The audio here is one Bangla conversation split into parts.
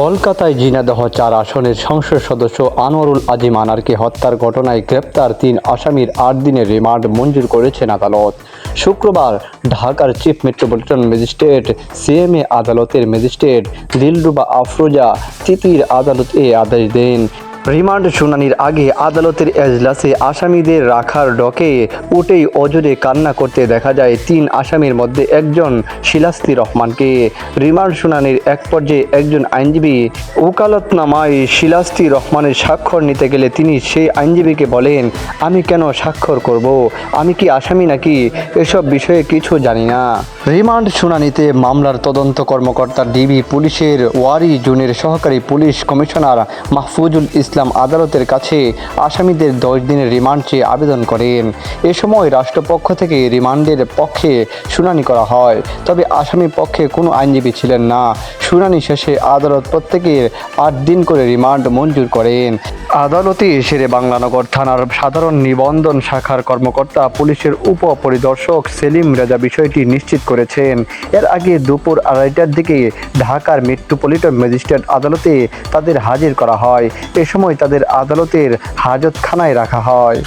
কলকাতায় জিনাদহ চার আসনের সংসদ সদস্য আনোয়ারুল আজিম আনারকে হত্যার ঘটনায় গ্রেপ্তার তিন আসামির আট দিনের রিমান্ড মঞ্জুর করেছেন আদালত শুক্রবার ঢাকার চিফ মেট্রোপলিটন ম্যাজিস্ট্রেট সিএমএ আদালতের ম্যাজিস্ট্রেট দিলরুবা আফরোজা তিতির আদালত এ আদেশ দেন। রিমান্ড শুনানির আগে আদালতের এজলাসে আসামিদের রাখার ডকে উঠেই অজরে কান্না করতে দেখা যায় তিন আসামির মধ্যে একজন শিলাস্তি রহমানকে। রিমান্ড শুনানির এক পর্যায়ে একজন আইনজীবী ওকালতনামায় শিলাস্তি রহমানের স্বাক্ষর নিতে গেলে তিনি সেই আইনজীবীকে বলেন, আমি কেন স্বাক্ষর করব? আমি কি আসামি নাকি? এসব বিষয়ে কিছু জানি না। রিমান্ড শুনানিতে মামলার তদন্ত কর্মকর্তা ডিবি পুলিশের ওয়ারি জুনের সহকারী পুলিশ কমিশনার মাহফুজুল ইসলাম আদালতের কাছে আসামিদের দশ দিনের রিমান্ড চেয়ে আবেদন করেন। এ সময় রাষ্ট্রপক্ষ থেকে রিমান্ডের পক্ষে শুনানি করা হয়। তবে আসামি পক্ষে কোনো আইনজীবী ছিলেন না। শুনানি শেষে আদালত প্রত্যেকের আট দিন করে রিমান্ড মঞ্জুর করেন। আদালতে শেরে বাংলানগর থানার সাধারণ নিবন্ধন শাখার কর্মকর্তা, পুলিশের উপ পরিদর্শক সেলিম রেজা বিষয়টি নিশ্চিত করেছেন। এর আগে দুপুর আড়াইটার দিকে ঢাকার মেট্রোপলিটন ম্যাজিস্ট্রেট আদালতে তাদের হাজির করা হয়। এ সময় তাদের আদালতের হাজতখানায় রাখা হয়।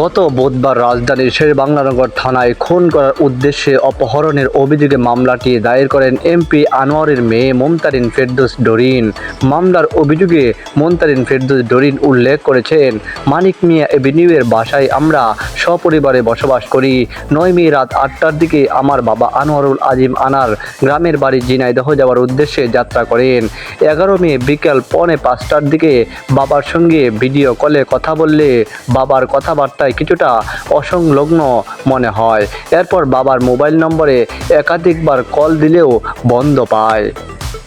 গত বুধবার রাজধানীর শের বাংলানগর থানায় খুন করার উদ্দেশ্যে অপহরণের অভিযোগে মামলাটি দায়ের করেন এমপি আনোয়ারের মেয়ে মমতারিন ফেরদৌস ডরিন। মামলার অভিযোগে মমতারিন ফেরদৌস ডরিন উল্লেখ করেছেন, মানিক মিয়া এভিনিউয়ের বাসায় আমরা সপরিবারে বসবাস করি। নয় মে রাত আটটার দিকে আমার বাবা আনোয়ারুল আজিম আনার গ্রামের বাড়ি ঝিনাইদহ যাওয়ার উদ্দেশ্যে যাত্রা করেন। এগারো মে বিকেল পৌনে পাঁচটার দিকে বাবার সঙ্গে ভিডিও কলে কথা বললে বাবার কথাবার্তায় কিছুটা অসংলগ্ন মনে হয়। এরপর বাবার মোবাইল নম্বরে একাধিকবার কল দিলেও বন্ধ পায়।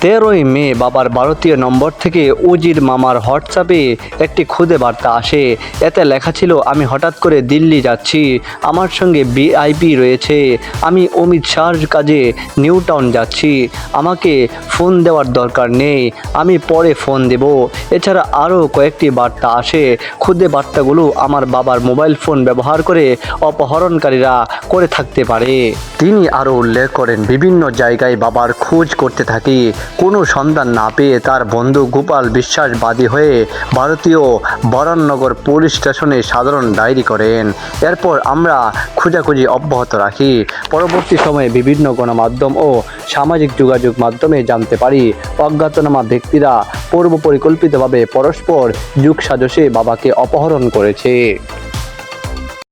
তেরোই মে বাবার ভারতীয় নম্বর থেকে উজির মামার হোয়াটসঅ্যাপে একটি খুদে বার্তা আসে। এতে লেখা ছিল, আমি হঠাৎ করে দিল্লি যাচ্ছি। আমার সঙ্গে বিআইপি রয়েছে। আমি অমিত শাহর কাজে নিউ টাউন যাচ্ছি। আমাকে ফোন দেওয়ার দরকার নেই। আমি পরে ফোন দেব। এছাড়া আরও কয়েকটি বার্তা আসে। খুদে বার্তাগুলো আমার বাবার মোবাইল ফোন ব্যবহার করে অপহরণকারীরা করে থাকতে পারে। তিনি আরও উল্লেখ করেন, বিভিন্ন জায়গায় বাবার খোঁজ করতে থাকি। কোনো সন্ধান না পেয়ে তার বন্ধু গোপাল বিশ্বাস বাদী হয়ে ভারতীয় বরাননগর পুলিশ স্টেশনে সাধারণ ডায়েরি করেন। এরপর আমরা খোঁজাখুঁজি অব্যাহত রাখি। পরবর্তী সময়ে বিভিন্ন গণমাধ্যম ও সামাজিক যোগাযোগ মাধ্যমে জানতে পারি, অজ্ঞাতনামা ব্যক্তিরা পূর্ব পরিকল্পিতভাবে পরস্পর যুগ সাজসে বাবাকে অপহরণ করেছে।